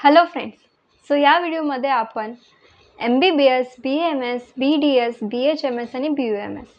Hello friends so या व्हिडिओमध्ये आपण M B B S B M S B D S B H M S आणि B U M S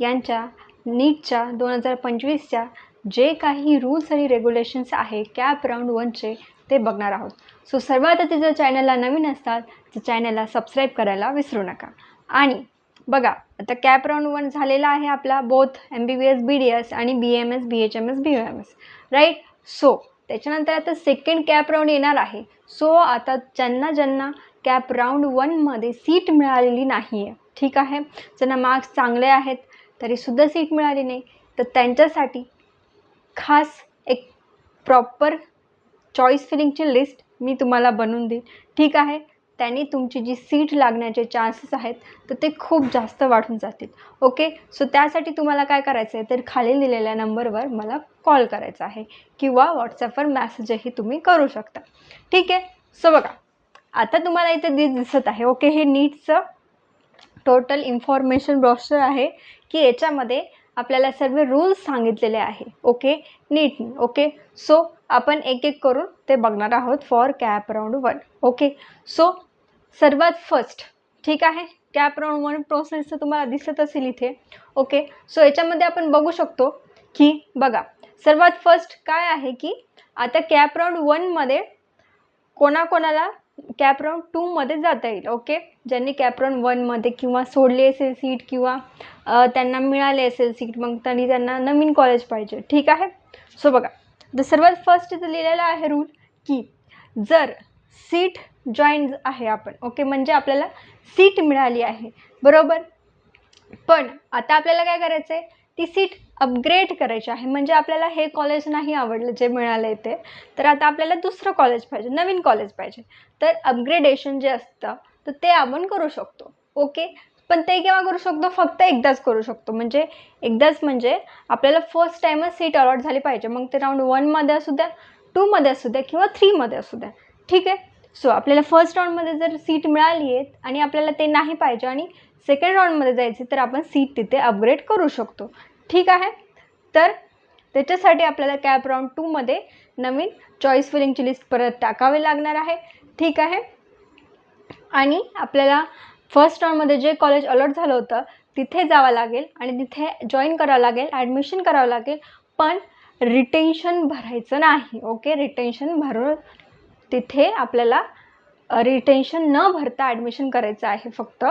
यांच्या नीटच्या दोन हजार पंचवीसच्या जे काही रूल्स आणि रेग्युलेशन्स आहे कॅप राऊंड वनचे ते बघणार आहोत. सो सर्वात आधी जर चॅनलला नवीन असतात तर चॅनलला सबस्क्राईब करायला विसरू नका. आणि बघा आता कॅप राऊंड वन झालेला आहे आपला both M B B S B D S आणि B M S B H M S B U M S right so त्याच्यानंतर आता सेकंड कॅप राऊंड येणार आहे. सो आता ज्यांना ज्यांना कॅप राऊंड वनमध्ये सीट मिळालेली नाही आहे ठीक आहे? ज्यांना मार्क्स चांगले आहेत तरीसुद्धा सीट मिळाली नाही. तर त्यांच्यासाठी खास एक प्रॉपर चॉईस फिलिंगची लिस्ट मी तुम्हाला बनवून देईन. ठीक आहे? त्यांनी तुमची जी सीट लागण्याचे चान्सेस आहेत तर ते खूप जास्त वाढून जातील. ओके सो त्यासाठी तुम्हाला काय करायचं आहे तर खाली दिलेल्या नंबरवर मला कॉल करायचा आहे किंवा व्हॉट्सॲपवर मॅसेजही तुम्ही करू शकता. ठीक आहे? सो बघा. आता तुम्हाला इथे दि दिसत आहे. ओके हे नीटचं टोटल इन्फॉर्मेशन ब्रॉशर आहे की याच्यामध्ये आपल्याला सर्व रूल्स सांगितलेले आहे. ओके नीट. ओके सो आपण एक एक करून ते बघणार आहोत for cap round one okay so सर्वात फर्स्ट ठीक आहे? कॅप राऊंड वन प्रोसेस तुम्हाला दिसत असेल इथे. ओके सो याच्यामध्ये आपण बघू शकतो की बघा सर्वात फर्स्ट काय आहे की आता कॅप राऊंड वनमध्ये कोणाकोणाला कॅप राऊंड टूमध्ये जाता येईल ओके ज्यांनी कॅप राऊंड वनमध्ये किंवा सोडली असेल सीट किंवा त्यांना मिळाले असेल सीट मग त्यांनी त्यांना नवीन कॉलेज पाहिजे ठीक आहे? सो बघा तर सर्वात फर्स्ट इथं लिहिलेलं आहे रूल की जर सीट जॉईन आहे आपण ओके म्हणजे आपल्याला सीट मिळाली आहे बरोबर? पण आता आपल्याला काय करायचं आहे ती सीट अपग्रेड करायची आहे. म्हणजे आपल्याला हे कॉलेज नाही आवडलं जे मिळालं आहे ते. तर आता आपल्याला दुसरं कॉलेज पाहिजे नवीन कॉलेज पाहिजे. तर अपग्रेडेशन जे असतं तर ते आपण करू शकतो ओके पण ते केव्हा करू शकतो? फक्त एकदाच करू शकतो. म्हणजे एकदाच म्हणजे आपल्याला फर्स्ट टाईमच सीट अलॉट झाली पाहिजे. मग ते राऊंड वनमध्ये असू द्या टूमध्ये असू द्या किंवा थ्रीमध्ये असू द्या. ठीक आहे? सो आपल्याला फर्स्ट राऊंडमध्ये जर सीट मिळाली आहे आणि आपल्याला ते नाही पाहिजे आणि सेकंड राऊंडमध्ये जायचे तर आपण सीट तिथे अपग्रेड करू शकतो. ठीक आहे? तर त्याच्यासाठी आपल्याला कॅप राऊंड टूमध्ये नवीन चॉईस फिलिंगची लिस्ट परत टाकावी लागणार आहे. ठीक आहे? आणि आपल्याला फर्स्ट राऊंडमध्ये जे कॉलेज अलॉट झालं होतं तिथे जावं लागेल आणि तिथे जॉईन करावं लागेल ॲडमिशन करावं लागेल पण रिटेन्शन भरायचं नाही ओके रिटेन्शन भरून तिथे आपल्याला रिटेन्शन न भरता ॲडमिशन करायचं आहे फक्त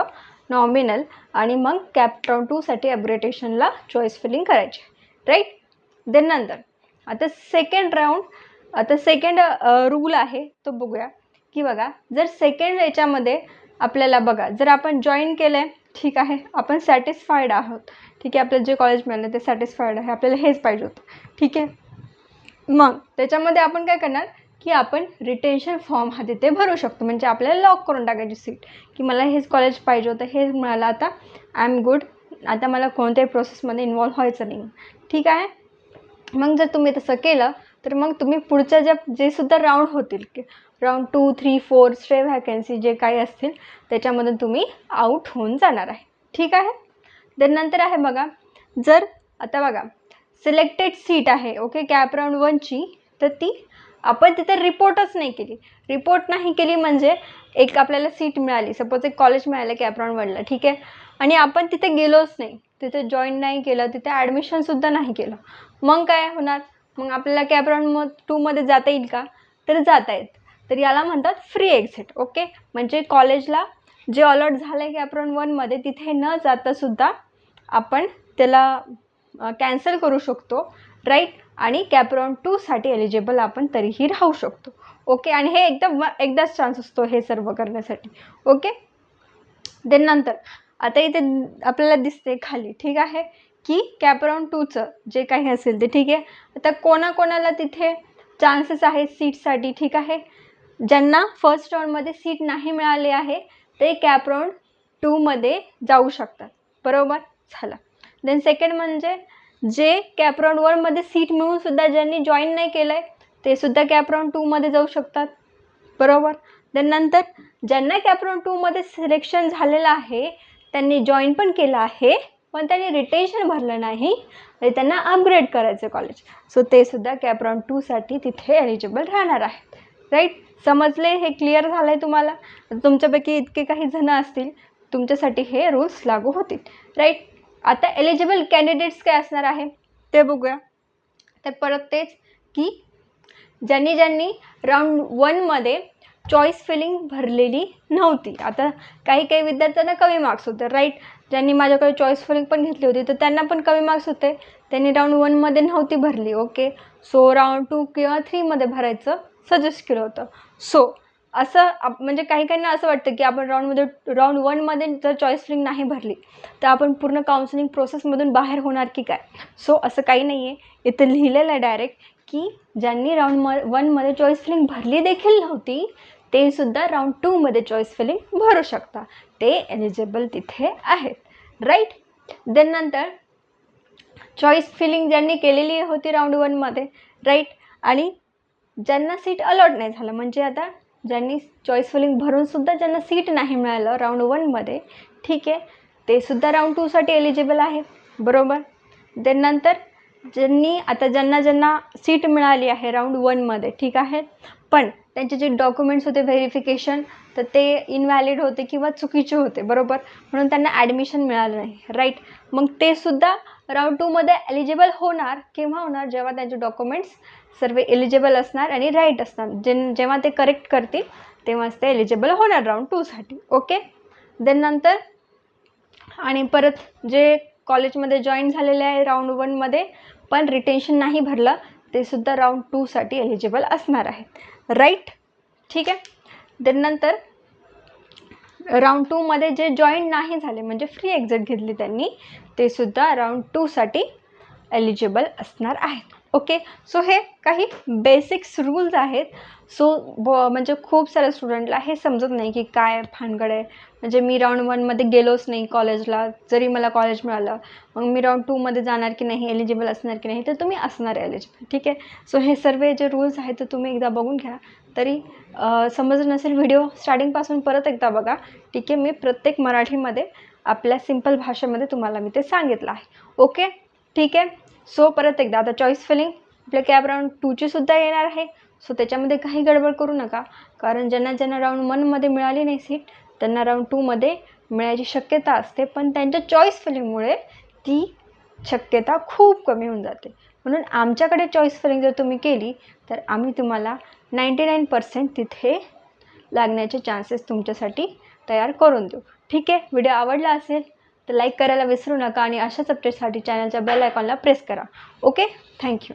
नॉमिनल आणि मग कॅप टूसाठी ॲब्रिटेशनला चॉईस फिलिंग करायची राईट देन नंतर आता सेकंड राऊंड आता सेकंड रूल आहे तो बघूया. की बघा जर सेकंड याच्यामध्ये आपल्याला बघा जर आपण जॉईन केलं आहे ठीक आहे आपण सॅटिस्फाईड आहोत. ठीक आहे आपल्याला जे कॉलेज मिळालं ते सॅटिस्फाईड आहे आपल्याला हेच पाहिजे होतं. ठीक आहे? मग त्याच्यामध्ये आपण काय करणार की आपण रिटेन्शन फॉर्म हा तिथे भरू शकतो. म्हणजे आपल्याला लॉक करून टाकायची सीट की मला हेच कॉलेज पाहिजे होतं हेच मिळालं आता आय एम गुड आता मला कोणत्याही प्रोसेसमध्ये इन्वॉल्व व्हायचं नाही. ठीक आहे? मग जर तुम्ही तसं केलं तर मग तुम्ही पुढच्या ज्या जे सुद्धा राऊंड होतील की round two three four stray vacancy जे काही असतील त्याच्यामधून तुम्ही आऊट होऊन जाणार आहे. ठीक आहे? देन नंतर आहे बघा जर आता बघा सिलेक्टेड सीट आहे ओके कॅप राऊंड वनची तर ती आपण तिथे रिपोर्टच नाही केली. रिपोर्ट नाही केली म्हणजे एक आपल्याला सीट मिळाली. सपोज एक कॉलेज मिळालं कॅप राऊंड वनला ठीक आहे? आणि आपण तिथे गेलोच नाही. तिथे जॉईन नाही केलं तिथे ॲडमिशनसुद्धा नाही केलं. मग काय होणार? मग आपल्याला कॅप म टूमध्ये जाता येईल का? तर जाता येत. तर याला म्हणतात फ्री एक्झिट ओके म्हणजे कॉलेजला जे अलॉट झालं आहे कॅपराऊंड वनमध्ये तिथे न जातासुद्धा आपण त्याला कॅन्सल करू शकतो राईट आणि कॅपराऊंड टूसाठी एलिजिबल आपण तरीही राहू शकतो ओके आणि हे एकदम एकदाच चान्स असतो हे सर्व करण्यासाठी ओके देन नंतर आता इथे आपल्याला दिसते खाली ठीक आहे? की कॅपराऊंड टूचं जे काही असेल ते ठीक आहे. आता कोणाकोणाला तिथे चान्सेस आहेत सीटसाठी ठीक आहे? ज्यांना फर्स्ट राऊंडमध्ये सीट नाही मिळाली आहे ते कॅपराऊंड टूमध्ये जाऊ शकतात. बरोबर? झालं. देन सेकंड म्हणजे जे कॅपराऊंड वनमध्ये सीट मिळूनसुद्धा ज्यांनी जॉईन नाही केलं आहे ते सुद्धा कॅप टूमध्ये जाऊ शकतात. बरोबर? देन नंतर ज्यांना कॅपराऊंड टूमध्ये सिलेक्शन झालेलं आहे त्यांनी जॉईन पण केलं आहे पण त्यांनी रिटेन्शन भरलं नाही आणि त्यांना अपग्रेड करायचं कॉलेज सो ते सुद्धा कॅप टूसाठी तिथे एलिजिबल राहणार आहेत. राईट समजले? हे क्लिअर झालं आहे तुम्हाला? तुमच्यापैकी इतके काही जण असतील तुमच्यासाठी हे रूल्स लागू होतील. राईट आता एलिजिबल कॅन्डिडेट्स काय असणार आहे? ते बघूया. तर परत तेच की ज्यांनी ज्यांनी राऊंड वनमध्ये चॉईस फिलिंग भरलेली नव्हती. आता काही काही विद्यार्थ्यांना कमी मार्क्स होते राईट ज्यांनी माझ्याकडे चॉईस फिलिंग पण घेतली होती तर त्यांना पण कमी मार्क्स होते. त्यांनी राऊंड वनमध्ये नव्हती भरली ओके सो राऊंड टू किंवा थ्रीमध्ये भरायचं सजेस्ट केलं होतं. सो असं आप म्हणजे काही काहींना असं वाटतं की आपण राऊंडमध्ये राऊंड वनमध्ये जर चॉईस फिलिंग नाही भरली तर आपण पूर्ण काउन्सिलिंग प्रोसेसमधून बाहेर होणार की काय? सो असं काही नाही आहे इथं लिहिलेलं आहे डायरेक्ट की ज्यांनी राऊंड म वनमध्ये चॉईस फिलिंग भरली देखील नव्हती ते सुद्धा राऊंड टूमध्ये चॉईस फिलिंग भरू शकता. ते एलिजिबल तिथे आहेत राईट देन नंतर चॉईस फिलिंग ज्यांनी केलेली होती राऊंड वनमध्ये राईट आणि ज्यांना सीट अलॉट नाही झालं म्हणजे आता ज्यांनी चॉईस फिलिंग भरूनसुद्धा ज्यांना सीट नाही मिळालं राऊंड वनमध्ये ठीक आहे? ते सुद्धा राऊंड टूसाठी एलिजिबल आहे बरोबर? देन नंतर ज्यांनी आता ज्यांना ज्यांना सीट मिळाली आहे राऊंड वनमध्ये ठीक आहे? पण त्यांचे जे डॉक्युमेंट्स होते व्हेरिफिकेशन तर ते इनव्हॅलिड होते किंवा चुकीचे होते बरोबर? म्हणून त्यांना ॲडमिशन मिळालं नाही राईट मग ते सुद्धा राऊंड टूमध्ये एलिजिबल होणार केव्हा होणार? जेव्हा त्यांचे डॉक्युमेंट्स सर्व एलिजिबल असणार आणि राईट असणार. जे जेव्हा ते करेक्ट करतील तेव्हाच ते एलिजिबल होणार राऊंड टूसाठी ओके देन नंतर आणि परत जे कॉलेजमध्ये जॉईन झालेले आहे राऊंड वनमध्ये पण रिटेन्शन नाही भरलं ते सुद्धा राऊंड टूसाठी एलिजिबल असणार आहेत राईट ठीक आहे? देन नंतर राऊंड टूमध्ये जे जॉईन नाही झाले म्हणजे फ्री एक्झिट घेतली त्यांनी ते सुद्धा राऊंड टूसाठी एलिजिबल असणार आहेत. ओके सो हे काही बेसिक्स रूल्स आहेत. सो ब म्हणजे खूप साऱ्या स्टुडंटला हे समजत नाही की काय भानगड आहे. म्हणजे मी राऊंड वनमध्ये गेलोच नाही कॉलेजला जरी मला कॉलेज मिळालं. मग मी राऊंड टूमध्ये जाणार की नाही एलिजिबल असणार की नाही तर तुम्ही असणार एलिजिबल ठीक आहे? सो हे सर्व जे रूल्स आहेत ते तुम्ही एकदा बघून घ्या. तरी समजलं नसेल व्हिडिओ स्टार्टिंगपासून परत एकदा बघा. ठीक आहे मी प्रत्येक मराठीमध्ये आपल्या सिंपल भाषेमध्ये तुम्हाला मी ते सांगितलं आहे. ओके ठीक आहे? सो परत एकदा आता चॉईस फिलिंग आपल्या कॅब राऊंड टूची सुद्धा येणार आहे. सो त्याच्यामध्ये काही गडबड करू नका. कारण ज्यांना ज्यांना राऊंड वनमध्ये मिळाली नाही सीट त्यांना राऊंड टूमध्ये मिळायची शक्यता असते. पण त्यांच्या चॉईस फिलिंगमुळे ती शक्यता खूप कमी होऊन जाते. म्हणून आमच्याकडे चॉईस फिलिंग जर तुम्ही केली तर आम्ही तुम्हाला नाईंटी नाईन पर्सेंट तिथे लागण्याचे चान्सेस तुमच्यासाठी तयार करून देऊ. ठीक आहे? व्हिडिओ आवडला असेल तर लाईक करायला विसरू नका आणि अशाच अपडेटसाठी चॅनलच्या बेल आयकॉनला प्रेस करा. Okay thank you